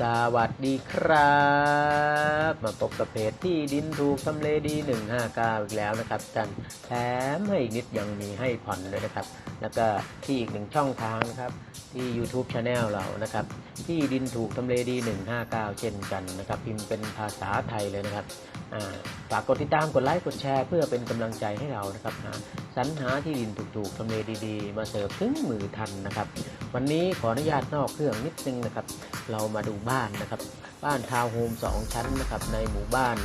สวัสดีครับ มาพบกับเพจที่ดินถูกทำเลดี 159 อีกแล้วนะครับท่านแถมให้อีกนิดยังมีให้ผ่อนเลยนะครับ แล้วก็ที่อีกหนึ่งช่องทางนะครับที่ YouTube Channel เรานะครับ ที่ดินถูกทำเลดี 159 เช่นกันนะครับ พิมพ์เป็นภาษาไทยเลยนะครับฝากกดติดตามกดไลค์กดแชร์เพื่อเป็นกำลังใจให้เรานะครับหาสรรหาที่ดินถูกๆทำเลดีๆ มาเสิร์ฟถึงมือทันนะครับ วันนี้ขออนุญาตนอกเครื่องนิดนึงนะครับ เรามาดูบ้านนะครับ บ้านทาวน์โฮมสองชั้นนะครับในหมู่บ้าน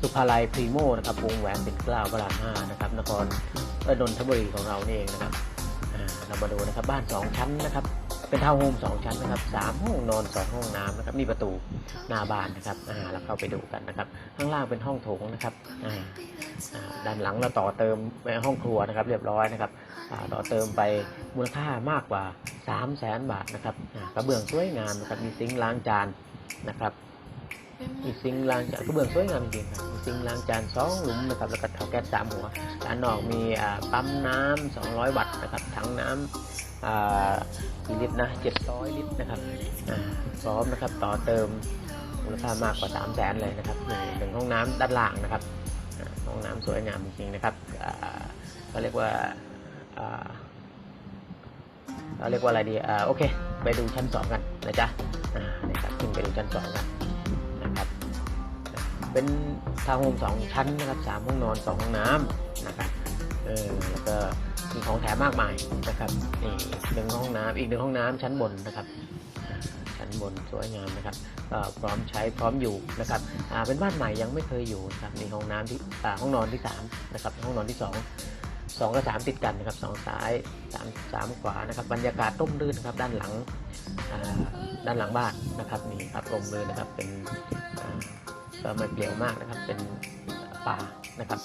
สุภาลัยพรีโมนะครับวงแหวนเป็นกล้าพระรามห้านะครับนครเอ่อนนทบุรีของเรานี่เองนะครับเรามาดูนะครับบ้านสองชั้นนะครับเป็นทาวน์โฮมสองชั้นนะครับสามห้องนอนสองห้องน้ำนะครับมีประตูหน้าบ้านนะครับอ่าเราเข้าไปดูกันนะครับ ข้างล่างเป็นห้องโถงนะครับอ่าด้านหลังเราต่อเติมไปห้องครัวนะครับ เรียบร้อยนะครับต่อเติมไปมูลค่ามากกว่า 3 0 0แสนบาทนะครับกระเบื้องสวยงามนะครับมีซิงค์ล้างจานนะครับมีซิงค์ล้างจานกระเบื้องสวยงามจริงครับมีซิงค์ล้างจานสองหลุมนะครับแล้วก็เตาแก๊สสามหัวด้านนอกมีปั๊มน้ำ200 วัตต์นะครับถังน้ำอ่ากี่ลิตรนะ700 ลิตรนะครับพร้อมนะครับต่อเติมมูลค่ามากกว่า 3 0 0แสนเลยนะครับหนึ่งห้องน้ำด้านล่างนะครับห้องน้ำสวยงามจริงๆนะครับอ่าเรียกว่า เราเรียกว่าอะไรดีอ่าโอเค ไปดูชั้นสองกันนะจ๊ะอ่านี่ครับขึ้นไปดูชั้นสองกันนะครับเป็นทาวน์โฮมสองชั้นนะครับสามห้องนอนสองห้องน้ำนะครับเออแล้วก็มีของแถมมากมายนะครับนี่หนึ่งห้องน้ำอีกหนึ่งห้องน้ำชั้นบนนะครับ ชั้นบนสวยงามนะครับก็พร้อมใช้พร้อมอยู่นะครับอ่าเป็นบ้านใหม่ยังไม่เคยอยู่นะครับนี่ห้องน้ำที่อ่าห้องนอนที่สามนะครับห้องนอนที่ส องสองกับสามติดกันนะครับสองซ้ายสามขวานะครับบรรยากาศร่มรื่นนะครับด้านหลังด้านหลังบ้านนะครับนี่ครับร่มรื่นนะครับเป็นก็ไม่เปลี่ยวมากนะครับเป็นป่านะครับ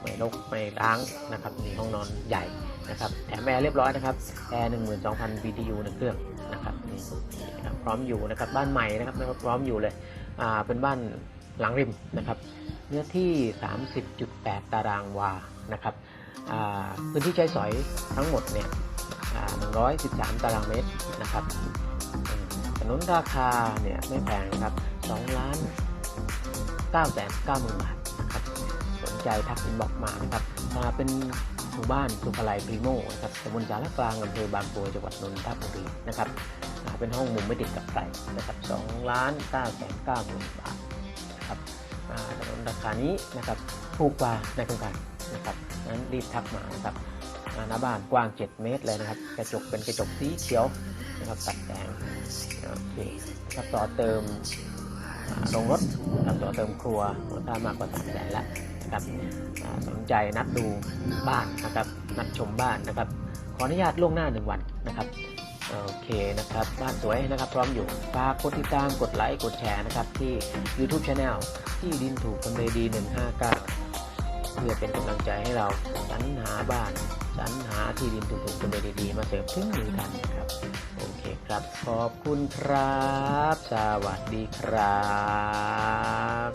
ไม่รกไม่ร้างนะครับนี่ห้องนอนใหญ่นะครับแถมแอร์เรียบร้อยนะครับแอร์หนึ่งหมื่นสองพัน BTU เครื่องนะครับนี่นะครับพร้อมอยู่นะครับบ้านใหม่นะครับพร้อมอยู่เลยอ่าเป็นบ้านหลังริมนะครับเนื้อที่ 30.8 ตารางวานะครับ พื้นที่ใช้สอยทั้งหมดเนี่ยอ่า113 ตารางเมตรนะครับถนนราคาเนี่ยไม่แพงนะครับ2ล้าน9แสน9หมื่นบาทนะครับสนใจทักอินบอกมานะครับอ่าเป็นหมู่บ้านสุภาลัยพรีโมนะครับตำบลสารกลางอำเภอบางปูจังหวัดนนทบุรีนะครับอ่าเป็นห้องมุมไม่ติดกับใครนะครับ2ล้าน9แสน9หมื่นบาทนะครับถนนราคานี้นะครับถูกกว่าในโครงการนะครับ นั้นรีบทักมานะครับอาหน้าบ้านกว้าง 7 เมตรเลยนะครับ กระจกเป็นกระจกสีเขียวนะครับตัดแต่งโอเคครับต่อเติมลงรถนะครับต่อเติมครัวมูลค่ามากกว่าสามแสนแล้วนะครับสนใจนัดดูบ้านนะครับ นัดชมบ้านนะครับ ขออนุญาตล่วงหน้าหนึ่งวันนะครับโอเคนะครับ บ้านสวยนะครับ พร้อมอยู่ฝากกดติดตามกดไลค์กดแชร์นะครับ ที่ YouTube Channel ที่ดินถูกทำเลดี159 เพื่อเป็นกำลังใจให้เราสรรหาบ้านสรรหาที่ดินถูกๆทำเลดีๆ มาเสิร์ฟถึงมือทันนะครับ โอเคครับ ขอบคุณครับ สวัสดีครับ